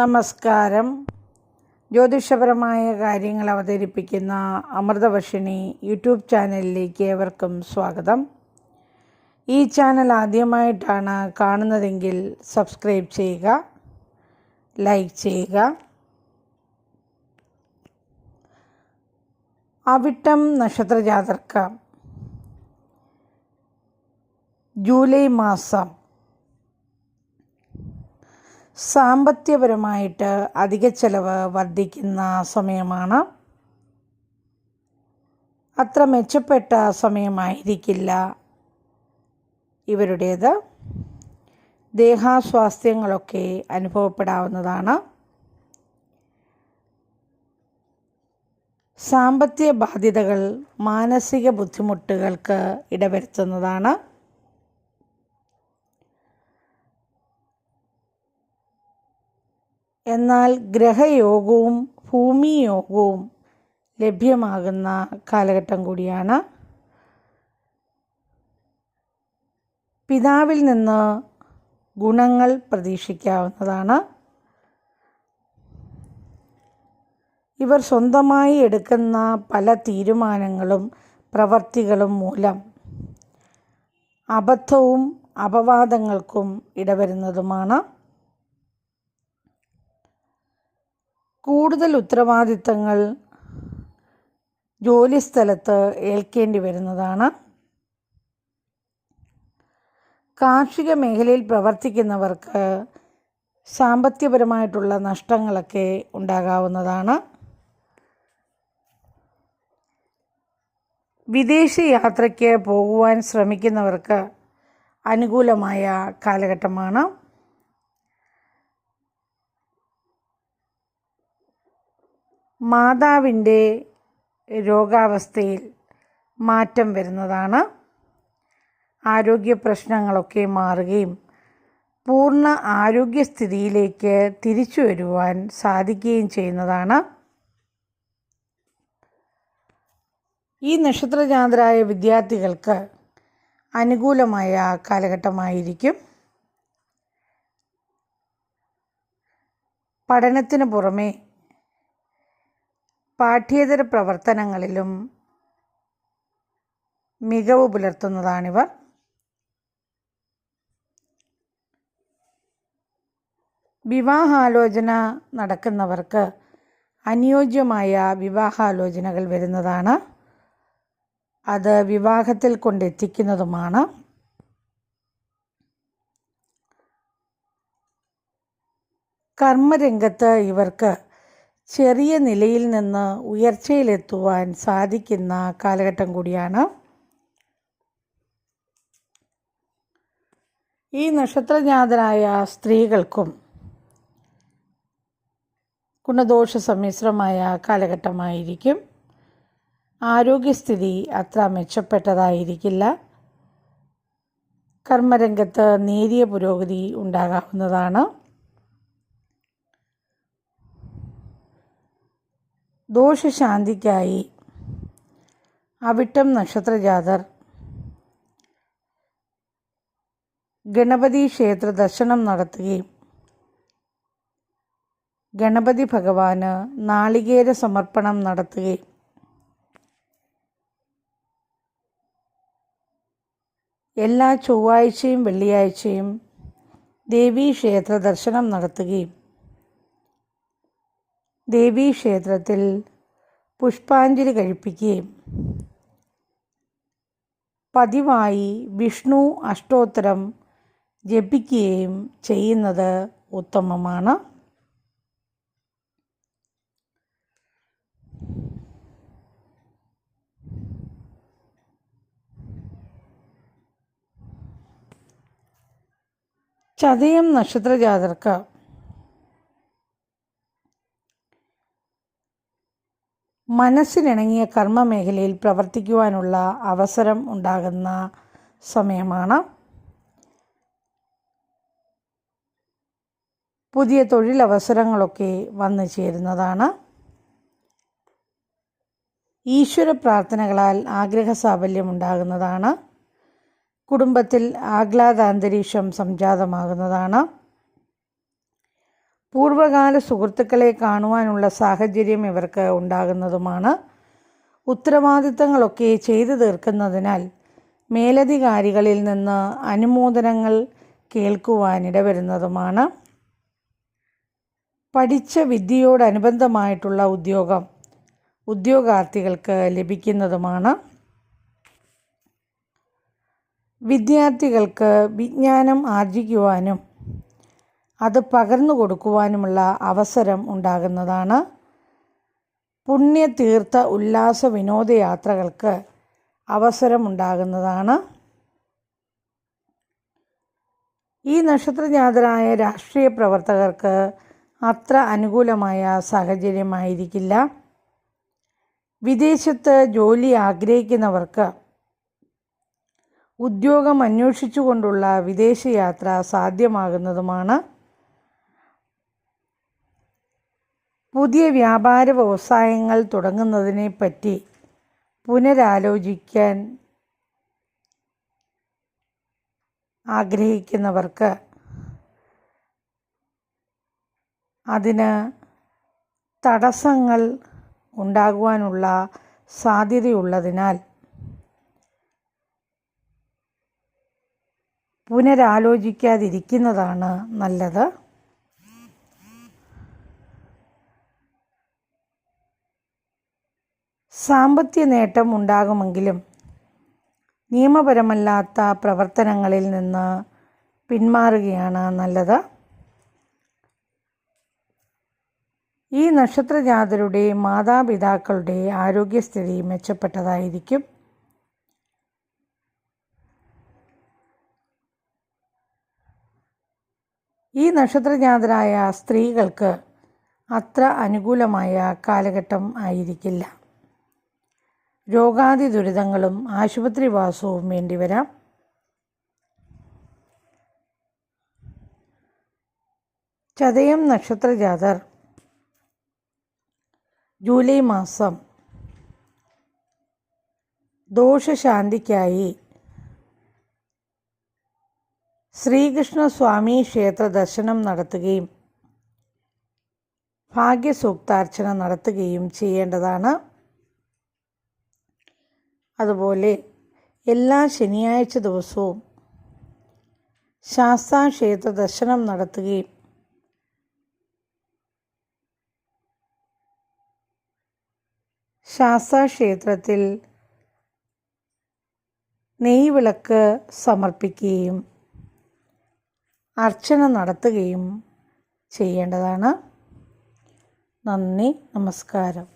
നമസ്കാരം. ജ്യോതിഷപരമായ കാര്യങ്ങൾ അവതരിപ്പിക്കുന്ന അമൃതവർഷിണി യൂട്യൂബ് ചാനലിലേക്ക് ഏവർക്കും സ്വാഗതം. ഈ ചാനൽ ആദ്യമായിട്ടാണ് കാണുന്നതെങ്കിൽ സബ്സ്ക്രൈബ് ചെയ്യുക ലൈക്ക് ചെയ്യുക. അവിട്ടം നക്ഷത്രജാതർക്ക് ജൂലൈ മാസം സാമ്പത്തികപരമായിട്ട് അധിക ചെലവ് വർദ്ധിക്കുന്ന സമയമാണ്. അത്ര മെച്ചപ്പെട്ട സമയമായിരിക്കില്ല ഇവരുടേത്. ദേഹാസ്വാസ്ഥ്യങ്ങളൊക്കെ അനുഭവപ്പെടാവുന്നതാണ്. സാമ്പത്തിക ബാധ്യതകൾ മാനസിക ബുദ്ധിമുട്ടുകൾക്ക് ഇടവരുത്തുന്നതാണ്. എന്നാൽ ഗ്രഹയോഗവും ഭൂമിയോഗവും ലഭ്യമാകുന്ന കാലഘട്ടം കൂടിയാണ്. പിതാവിൽ നിന്ന് ഗുണങ്ങൾ പ്രതീക്ഷിക്കാവുന്നതാണ്. ഇവർ സ്വന്തമായി എടുക്കുന്ന പല തീരുമാനങ്ങളും പ്രവർത്തികളും മൂലം അബദ്ധവും അപവാദങ്ങൾക്കും ഇടവരുന്നതുമാണ്. കൂടുതൽ ഉത്തരവാദിത്തങ്ങൾ ജോലിസ്ഥലത്ത് ഏൽക്കേണ്ടി വരുന്നതാണ്. കാർഷിക മേഖലയിൽ പ്രവർത്തിക്കുന്നവർക്ക് സാമ്പത്തികപരമായിട്ടുള്ള നഷ്ടങ്ങളൊക്കെ ഉണ്ടാകാവുന്നതാണ്. വിദേശ യാത്രയ്ക്ക് പോകുവാൻ ശ്രമിക്കുന്നവർക്ക് അനുകൂലമായ കാലഘട്ടമാണ്. മാതാവിന്റെ രോഗാവസ്ഥയിൽ മാറ്റം വരുന്നതാണ്. ആരോഗ്യ പ്രശ്നങ്ങളൊക്കെ മാറുകയും പൂർണ ആരോഗ്യസ്ഥിതിയിലേക്ക് തിരിച്ചു വരുവാൻ സാധിക്കുകയും ചെയ്യുന്നതാണ്. ഈ നക്ഷത്രജാതരായ വിദ്യാർത്ഥികൾക്ക് അനുകൂലമായ കാലഘട്ടമായിരിക്കും. പഠനത്തിന് പുറമെ പാഠ്യേതര പ്രവർത്തനങ്ങളിലും മികവ് പുലർത്തുന്നതാണിവർ. വിവാഹാലോചന നടക്കുന്നവർക്ക് അനുയോജ്യമായ വിവാഹാലോചനകൾ വരുന്നതാണ്. അത് വിവാഹത്തിൽ കൊണ്ടെത്തിക്കുന്നതുമാണ്. കർമ്മരംഗത്ത് ഇവർക്ക് ചെറിയ നിലയിൽ നിന്ന് ഉയർച്ചയിലെത്തുവാൻ സാധിക്കുന്ന കാലഘട്ടം കൂടിയാണ്. ഈ നക്ഷത്രജ്ഞാതനായ സ്ത്രീകൾക്കും ഗുണദോഷ സമ്മിശ്രമായ കാലഘട്ടമായിരിക്കും. ആരോഗ്യസ്ഥിതി അത്ര മെച്ചപ്പെട്ടതായിരിക്കില്ല. കർമ്മരംഗത്ത് നേരിയ പുരോഗതി ഉണ്ടാകാവുന്നതാണ്. ദോഷശാന്തിക്കായി. അവിട്ടം നക്ഷത്രജാതർ. ഗണപതി ക്ഷേത്ര ദർശനം നടത്തുകയും ഗണപതി ഭഗവാന് നാളികേര സമർപ്പണം നടത്തുകയും. എല്ലാ ചൊവ്വാഴ്ചയും വെള്ളിയാഴ്ചയും ദേവീ ക്ഷേത്ര ദർശനം നടത്തുകയും. ദേവീ ക്ഷേത്രത്തിൽ പുഷ്പാഞ്ജലി കഴിപ്പിക്കുകയും പതിവായി വിഷ്ണു അഷ്ടോത്തരം ജപിക്കുകയും ചെയ്യുന്നത് ഉത്തമമാണ്. ചതയം നക്ഷത്രജാതർക്ക് മനസ്സിനിണങ്ങിയ കർമ്മ മേഖലയിൽ പ്രവർത്തിക്കുവാനുള്ള അവസരം ഉണ്ടാകുന്ന സമയമാണ്. പുതിയ തൊഴിലവസരങ്ങളൊക്കെ വന്നു ചേരുന്നതാണ്. ഈശ്വര പ്രാർത്ഥനകളാൽ ആഗ്രഹ സാഫല്യം ഉണ്ടാകുന്നതാണ്. കുടുംബത്തിൽ ആഹ്ലാദാന്തരീക്ഷം സംജാതമാകുന്നതാണ്. പൂർവകാല സുഹൃത്തുക്കളെ കാണുവാനുള്ള സാഹചര്യം ഇവർക്ക് ഉണ്ടാകുന്നതുമാണ്. ഉത്തരവാദിത്തങ്ങളൊക്കെ ചെയ്തു തീർക്കുന്നതിനാൽ മേലധികാരികളിൽ നിന്ന് അനുമോദനങ്ങൾ കേൾക്കുവാനിട വരുന്നതുമാണ് പഠിച്ച വിദ്യയോടനുബന്ധമായിട്ടുള്ള ഉദ്യോഗം ഉദ്യോഗാർത്ഥികൾക്ക് ലഭിക്കുന്നതുമാണ്. വിദ്യാർത്ഥികൾക്ക് വിജ്ഞാനം ആർജിക്കുവാനും അത് പകർന്നു കൊടുക്കുവാനുമുള്ള അവസരം ഉണ്ടാകുന്നതാണ്. പുണ്യതീർത്ഥ ഉല്ലാസ വിനോദയാത്രകൾക്ക് അവസരമുണ്ടാകുന്നതാണ്. ഈ നക്ഷത്രജാതരായ രാഷ്ട്രീയ പ്രവർത്തകർക്ക് അത്ര അനുകൂലമായ സാഹചര്യമായിരിക്കില്ല. വിദേശത്ത് ജോലി ആഗ്രഹിക്കുന്നവർക്ക് ഉദ്യോഗം അന്വേഷിച്ചുകൊണ്ടുള്ള വിദേശയാത്ര സാധ്യമാകുന്നതുമാണ്. പുതിയ വ്യാപാര വ്യവസായങ്ങൾ തുടങ്ങുന്നതിനെ പറ്റി പുനരാലോചിക്കാൻ ആഗ്രഹിക്കുന്നവർക്ക് അതിന് തടസ്സങ്ങൾ ഉണ്ടാകുവാനുള്ള സാധ്യതയുള്ളതിനാൽ പുനരാലോചിക്കാതിരിക്കുന്നതാണ് നല്ലത്. സാമ്പത്തിക നേട്ടം ഉണ്ടാകുമെങ്കിലും നിയമപരമല്ലാത്ത പ്രവർത്തനങ്ങളിൽ നിന്ന് പിന്മാറുകയാണ് നല്ലത്. ഈ നക്ഷത്രജാതരുടെ മാതാപിതാക്കളുടെ ആരോഗ്യസ്ഥിതി മെച്ചപ്പെട്ടതായിരിക്കും. ഈ നക്ഷത്രജാതരായ സ്ത്രീകൾക്ക് അത്ര അനുകൂലമായ കാലഘട്ടം ആയിരിക്കില്ല. രോഗാതി ദുരിതങ്ങളും ആശുപത്രിവാസവും വേണ്ടിവരാം ചതയം നക്ഷത്രജാതർ ജൂലൈ മാസം. ദോഷശാന്തിക്കായി ശ്രീകൃഷ്ണസ്വാമി ക്ഷേത്ര ദർശനം നടത്തുകയും ഭാഗ്യസൂക്താർച്ചന നടത്തുകയും ചെയ്യേണ്ടതാണ്. അതുപോലെ എല്ലാ ശനിയാഴ്ച ദിവസവും ശാസ്താക്ഷേത്ര ദർശനം നടത്തുകയും ശാസ്താക്ഷേത്രത്തിൽ നെയ്വിളക്ക് സമർപ്പിക്കുകയും അർച്ചന നടത്തുകയും ചെയ്യേണ്ടതാണ്. നന്ദി നമസ്കാരം.